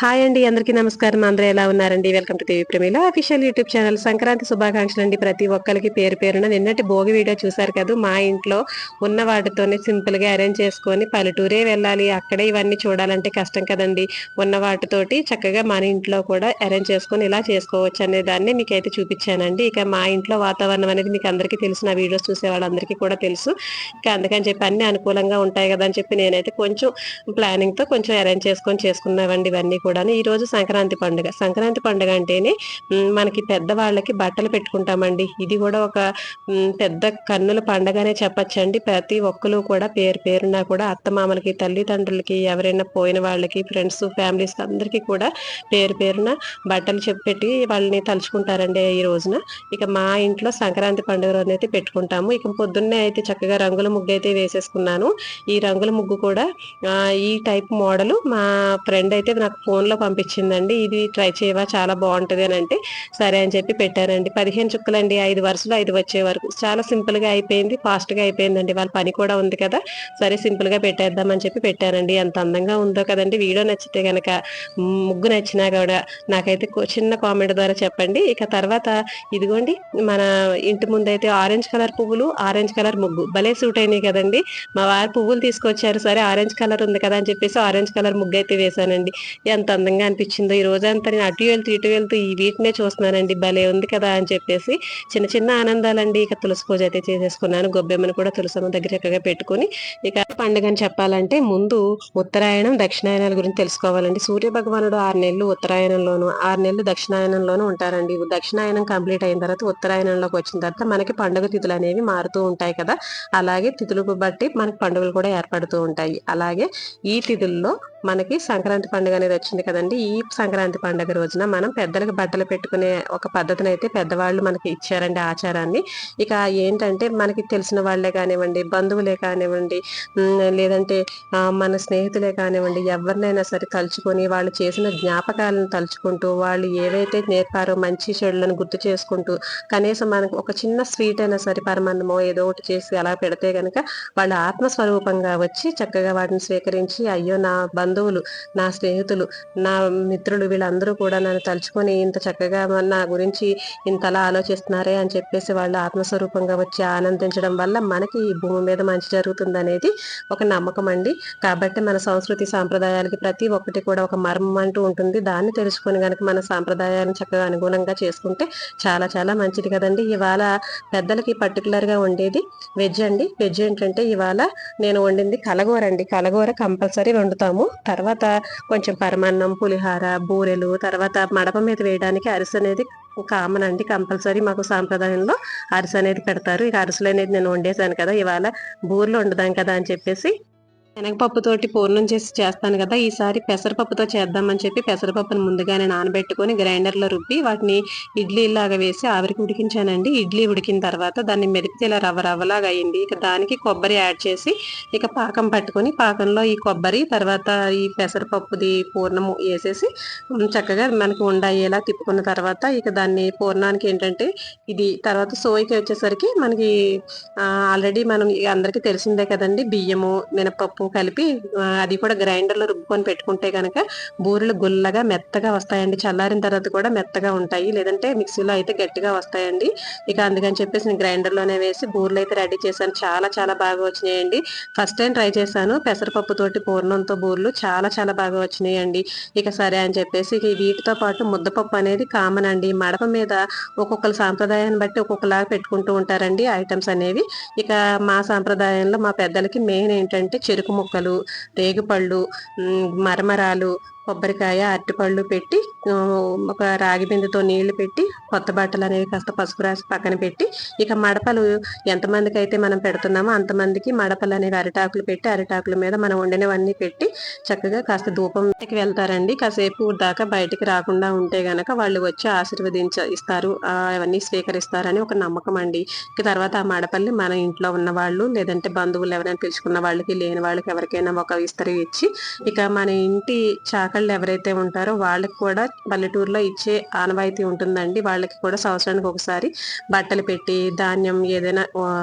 Hi అండి అందరికీ నమస్కారం. అందరూ ఎలా ఉన్నారండి? Welcome to TV Premila official YouTube channel Sankranti శుభాకాంక్షలు అండి ప్రతి ఒక్కరికి. పేరు పేరున నిన్నటి భోగి వీడియో చూసారు కదా మా ఇంట్లో ఉన్న వాటితోనే సింపుల్గా అరేంజ్ చేసుకొని పల్లెటూరే వెళ్ళాలి. అక్కడే ఇవన్నీ చూడాలంటే కష్టం కదండి. ఉన్న వాటితోటి చక్కగా మన ఇంట్లో కూడా అరేంజ్ చేసుకొని ఇలా చేసుకోవచ్చు అనే దాన్ని మీకైతే చూపించానండి. ఇక మా ఇంట్లో వాతావరణం అనేది మీకు అందరికీ తెలిసిన వీడియోస్ చూసే వాళ్ళందరికీ కూడా తెలుసు. ఇక అందుకని చెప్పి అన్ని అనుకూలంగా ఉంటాయి కదా అని చెప్పి నేనైతే కొంచెం ప్లానింగ్తో కొంచెం అరేంజ్ చేసుకొని చేసుకున్నామండి ఇవన్నీ కూడా ఈ రోజు సంక్రాంతి పండుగ. సంక్రాంతి పండుగ అంటేనే మనకి పెద్దవాళ్ళకి బట్టలు పెట్టుకుంటామండి. ఇది కూడా ఒక పెద్ద కన్నుల పండగనే చెప్పచ్చండి. ప్రతి ఒక్కరు కూడా పేరు పేరున కూడా అత్తమామలకి తల్లిదండ్రులకి ఎవరైనా పోయిన వాళ్ళకి ఫ్రెండ్స్ ఫ్యామిలీస్ అందరికీ కూడా పేరు పేరున బట్టలు చెప్పెట్టి వాళ్ళని తలుచుకుంటారండి ఈ రోజున. ఇక మా ఇంట్లో సంక్రాంతి పండుగ రోజు అయితే పెట్టుకుంటాము. ఇక పొద్దున్నే అయితే చక్కగా రంగుల ముగ్గు అయితే వేసేసుకున్నాను. ఈ రంగుల ముగ్గు కూడా ఈ టైప్ మోడల్ మా ఫ్రెండ్ అయితే నాకు ఫోన్లో పంపించిందండి. ఇది ట్రై చేయవా? చాలా బాగుంటుంది అని అంటే సరే అని చెప్పి పెట్టారండి. పదిహేను చుక్కలండి. ఐదు వరుసలు ఐదు వచ్చే వరకు. చాలా సింపుల్గా అయిపోయింది. ఫాస్ట్గా అయిపోయిందండి. వాళ్ళ పని కూడా ఉంది కదా. సరే సింపుల్గా పెట్టేద్దామని చెప్పి పెట్టానండి ఎంత అందంగా ఉందో కదండి. వీడియో నచ్చితే కనుక ముగ్గు నచ్చినా కూడా నాకైతే చిన్న కామెంట్ ద్వారా చెప్పండి. ఇక తర్వాత ఇదిగోండి మన ఇంటి ముందైతే ఆరెంజ్ కలర్ పువ్వులు ఆరెంజ్ కలర్ ముగ్గు. భలే సూట్ అయినాయి కదండి. మా వారు పువ్వులు తీసుకొచ్చారు. సరే ఆరెంజ్ కలర్ ఉంది కదా అని చెప్పేసి ఆరెంజ్ కలర్ ముగ్గు అయితే వేశానండి ఎంత అందంగా అనిపించిందో ఈ రోజంతా నేను అటు వెళ్తూ ఇటు వెళ్తూ ఈ వీటినే చూస్తున్నానండి. భలే ఉంది కదా అని చెప్పేసి చిన్న చిన్న ఆనందాలండి. ఇక తులసి పూజ అయితే చేసేసుకున్నాను. గొబ్బెమ్మను కూడా తులసమ్మ దగ్గర చక్కగా పెట్టుకుని ఇక పండుగని చెప్పాలంటే ముందు ఉత్తరాయణం దక్షిణాయనాల గురించి తెలుసుకోవాలండి. సూర్య భగవానుడు ఆరు నెలలు ఉత్తరాయణంలోను ఆరు నెలలు దక్షిణాయనంలోనూ ఉంటారండి. దక్షిణాయనం కంప్లీట్ అయిన తర్వాత ఉత్తరాయణంలోకి వచ్చిన తర్వాత మనకి పండుగ తిథులు అనేవి మారుతూ ఉంటాయి కదా. అలాగే తిథులకు బట్టి మనకి పండుగలు కూడా ఏర్పడుతూ ఉంటాయి. అలాగే ఈ తిథుల్లో మనకి సంక్రాంతి పండుగ అనేది వచ్చింది కదండి. ఈ సంక్రాంతి పండుగ రోజున మనం పెద్దలకు బట్టలు పెట్టుకునే ఒక పద్ధతిని అయితే పెద్దవాళ్ళు మనకి ఇచ్చారండి ఆచారాన్ని. ఇక ఏంటంటే మనకి తెలిసిన వాళ్ళే కానివ్వండి బంధువులే కానివ్వండి లేదంటే మన స్నేహితులే కానివ్వండి ఎవరినైనా సరే తలుచుకొని వాళ్ళు చేసిన జ్ఞాపకాలను తలుచుకుంటూ వాళ్ళు ఏవైతే నేర్పారో మంచి చెడులను గుర్తు చేసుకుంటూ కనీసం మనకు ఒక చిన్న స్వీట్ అయినా సరే పరమాన్నమో ఏదో ఒకటి చేసి అలా పెడితే కనుక వాళ్ళ ఆత్మస్వరూపంగా వచ్చి చక్కగా వాటిని స్వీకరించి అయ్యో నా బంధువులు నా స్నేహితులు నా మిత్రులు వీళ్ళందరూ కూడా నన్ను తలుచుకొని ఇంత చక్కగా నా గురించి ఇంతలా ఆలోచిస్తున్నారే అని చెప్పేసి వాళ్ళు ఆత్మస్వరూపంగా వచ్చి ఆనందించడం వల్ల మనకి ఈ భూమి మీద మంచి జరుగుతుంది అనేది ఒక నమ్మకం అండి. కాబట్టి మన సంస్కృతి సాంప్రదాయాలకి ప్రతి ఒక్కటి కూడా ఒక మర్మం అంటూ ఉంటుంది. దాన్ని తెలుసుకొని కనుక మన సాంప్రదాయాలను చక్కగా అనుగుణంగా చేసుకుంటే చాలా చాలా మంచిది కదండి. ఇవాళ పెద్దలకి పర్టికులర్గా ఉండేది వెజ్ అండి. వెజ్ ఏంటంటే ఇవాళ నేను వండింది కలగూర అండి. కలగూర కంపల్సరీ వండుతాము. తర్వాత కొంచెం పరమా అన్నం పులిహార బూరెలు తర్వాత మడప మీద వేయడానికి అరిసె అనేది కామన్ అండి కంపల్సరీ మాకు సాంప్రదాయంలో అరిసె అనేది పెడతారు. ఇక అరిసెలు అనేది నేను వండేసాను కదా ఇవాళ బూరెలు వండుదాం కదా అని చెప్పేసి శనగపప్పుతోటి పూర్ణం చేసి చేస్తాను కదా ఈసారి పెసరపప్పుతో చేద్దామని చెప్పి పెసరపప్పును ముందుగానే నానబెట్టుకొని గ్రైండర్లో రుబ్బి వాటిని ఇడ్లీ లాగా వేసి ఆవిరికి ఉడికించానండి. ఇడ్లీ ఉడికిన తర్వాత దాన్ని మెరిపితే ఇలా రవ్వ రవ్వలాగా అయింది ఇక దానికి కొబ్బరి యాడ్ చేసి ఇక పాకం పట్టుకొని పాకంలో ఈ కొబ్బరి తర్వాత ఈ పెసరపప్పుది పూర్ణము వేసేసి చక్కగా మనకి ఉండయ్యేలా తిప్పుకున్న తర్వాత ఇక దాన్ని పూర్ణానికి ఏంటంటే ఇది తర్వాత సోయికి వచ్చేసరికి మనకి ఆల్రెడీ మనం అందరికీ తెలిసిందే కదండి బియ్యము మినపప్పు పప్పు కలిపి అది కూడా గ్రైండర్లో రుబ్బుకొని పెట్టుకుంటే కనుక బూరెలు గుల్లగా మెత్తగా వస్తాయండి. చల్లారిన తర్వాత కూడా మెత్తగా ఉంటాయి. లేదంటే మిక్సీలో అయితే గట్టిగా వస్తాయండి. ఇక అందుకని చెప్పేసి నేను గ్రైండర్లోనే వేసి బూరెలు అయితే రెడీ చేశాను. చాలా చాలా బాగా వచ్చినాయండి. ఫస్ట్ టైం ట్రై చేశాను. పెసరపప్పుతోటి పూర్ణంతో బూరెలు చాలా చాలా బాగా వచ్చినాయండి. ఇక సరే అని చెప్పేసి ఇక వీటితో పాటు ముద్దపప్పు అనేది కామన్ అండి. మడప మీద ఒక్కొక్కరు సాంప్రదాయాన్ని బట్టి ఒక్కొక్కలాగా పెట్టుకుంటూ ఉంటారండి ఐటమ్స్ అనేవి. ఇక మా సాంప్రదాయంలో మా పెద్దలకి మెయిన్ ఏంటంటే చెరుకు ముక్కలు రేగుపళ్ళు మరమరాలు కొబ్బరికాయ అరటిపళ్ళు పెట్టి ఒక రాగి బిందెతో నీళ్ళు పెట్టి కొత్త బట్టలు అనేవి కాస్త పసుపు రాసి పక్కన పెట్టి ఇక మడపలు ఎంతమందికి అయితే మనం పెడుతున్నామో అంతమందికి మడపలు అనేవి అరిటాకులు పెట్టి అరిటాకుల మీద మనం వండినవన్నీ పెట్టి చక్కగా కాస్త ధూపంకి వెళ్తారండి. కాసేపు దాకా బయటికి రాకుండా ఉంటే గనక వాళ్ళు వచ్చి ఆశీర్వదించ ఇస్తారు. అవన్నీ స్వీకరిస్తారని ఒక నమ్మకం అండి. ఇక తర్వాత ఆ మడపల్ని మన ఇంట్లో ఉన్న వాళ్ళు లేదంటే బంధువులు ఎవరైనా పిలుచుకున్న వాళ్ళకి లేని వాళ్ళకి ఎవరికైనా ఒక ఇస్తరి ఇచ్చి ఇక మన ఇంటి చా చాకళ్ళు ఎవరైతే ఉంటారో వాళ్ళకి కూడా పల్లెటూరులో ఇచ్చే ఆనవాయితీ ఉంటుందండి. వాళ్ళకి కూడా సంవత్సరానికి ఒకసారి బట్టలు పెట్టి ధాన్యం ఏదైనా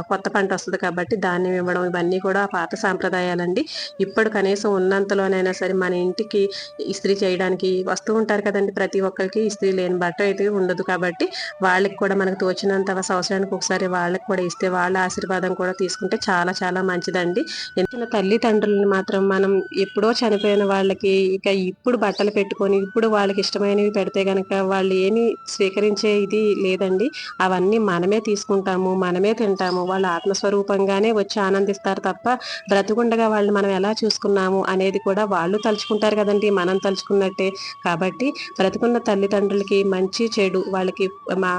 కొత్త పంట వస్తుంది కాబట్టి ధాన్యం ఇవ్వడం ఇవన్నీ కూడా పాత సాంప్రదాయాలండి. ఇప్పుడు కనీసం ఉన్నంతలోనైనా సరే మన ఇంటికి ఇస్త్రీ చేయడానికి వస్తూ ఉంటారు కదండి. ప్రతి ఒక్కరికి ఇస్త్రీ లేని బట్ట అయితే ఉండదు కాబట్టి వాళ్ళకి కూడా మనకు తోచినంత సంవత్సరానికి ఒకసారి వాళ్ళకి కూడా ఇస్తే వాళ్ళ ఆశీర్వాదం కూడా తీసుకుంటే చాలా చాలా మంచిదండి. ఎందుకంటే తల్లిదండ్రులను మాత్రం మనం ఎప్పుడో చనిపోయిన వాళ్ళకి ఇక ఇప్పుడు బట్టలు పెట్టుకొని ఇప్పుడు వాళ్ళకి ఇష్టమైనవి పెడితే గనక వాళ్ళు ఏమి స్వీకరించే ఇది లేదండి. అవన్నీ మనమే తీసుకుంటాము మనమే తింటాము. వాళ్ళు ఆత్మస్వరూపంగానే వచ్చి ఆనందిస్తారు తప్ప బ్రతుకుండగా వాళ్ళు మనం ఎలా చూసుకున్నాము అనేది కూడా వాళ్ళు తలుచుకుంటారు కదండి మనం తలుచుకున్నట్టే. కాబట్టి బ్రతుకున్న తల్లిదండ్రులకి మంచి చెడు వాళ్ళకి మా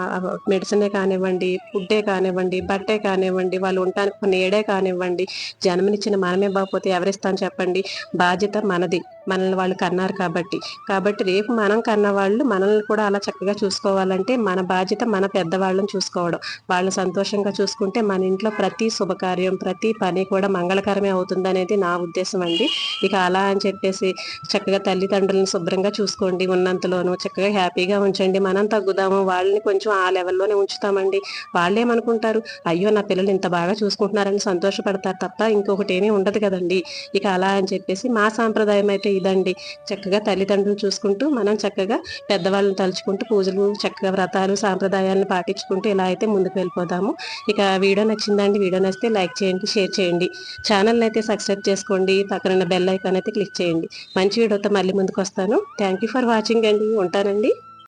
మెడిసినే కానివ్వండి ఫుడ్డే కానివ్వండి బట్టే కానివ్వండి వాళ్ళు ఉండటానికి నీడే కానివ్వండి జన్మనిచ్చిన మనమే బాగపోతే ఎవరిస్తాను చెప్పండి? బాధ్యత మనది. మనల్ని వాళ్ళు కన్నారు కాబట్టి. కాబట్టి రేపు మనం కన్న వాళ్ళు మనల్ని కూడా అలా చక్కగా చూసుకోవాలంటే మన బాధ్యత మన పెద్దవాళ్ళని చూసుకోవడం. వాళ్ళని సంతోషంగా చూసుకుంటే మన ఇంట్లో ప్రతి శుభకార్యం ప్రతి పని కూడా మంగళకరమే అవుతుంది అనేది నా ఉద్దేశం అండి. ఇక అలా అని చెప్పేసి చక్కగా తల్లిదండ్రులను శుభ్రంగా చూసుకోండి ఉన్నంతలోనూ. చక్కగా హ్యాపీగా ఉంచండి. మనం తగ్గుదాము. వాళ్ళని కొంచెం ఆ లెవెల్లోనే ఉంచుతామండి. వాళ్ళు ఏమనుకుంటారు? అయ్యో నా పిల్లలు ఇంత బాగా చూసుకుంటున్నారని సంతోషపడతారు తప్ప ఇంకొకటి ఏమీ ఉండదు కదండి. ఇక అలా అని చెప్పేసి మా సాంప్రదాయం అయితే ఇదండి. చక్కగా తల్లిదండ్రులు చూసుకుంటూ మనం చక్కగా పెద్దవాళ్ళని తలుచుకుంటూ పూజలు చక్కగా వ్రతాలు సాంప్రదాయాలను పాటించుకుంటూ ఇలా అయితే ముందుకు వెళ్ళిపోదాము. ఇక వీడియో నచ్చిందండి వీడియో నచ్చితే లైక్ చేయండి షేర్ చేయండి. ఛానల్ని అయితే సబ్స్క్రైబ్ చేసుకోండి పక్కన బెల్ ఐకాన్ అయితే క్లిక్ చేయండి. మంచి వీడియోతో మళ్ళీ ముందుకు వస్తాను. థ్యాంక్ ఫర్ వాచింగ్ అండి. ఉంటానండి.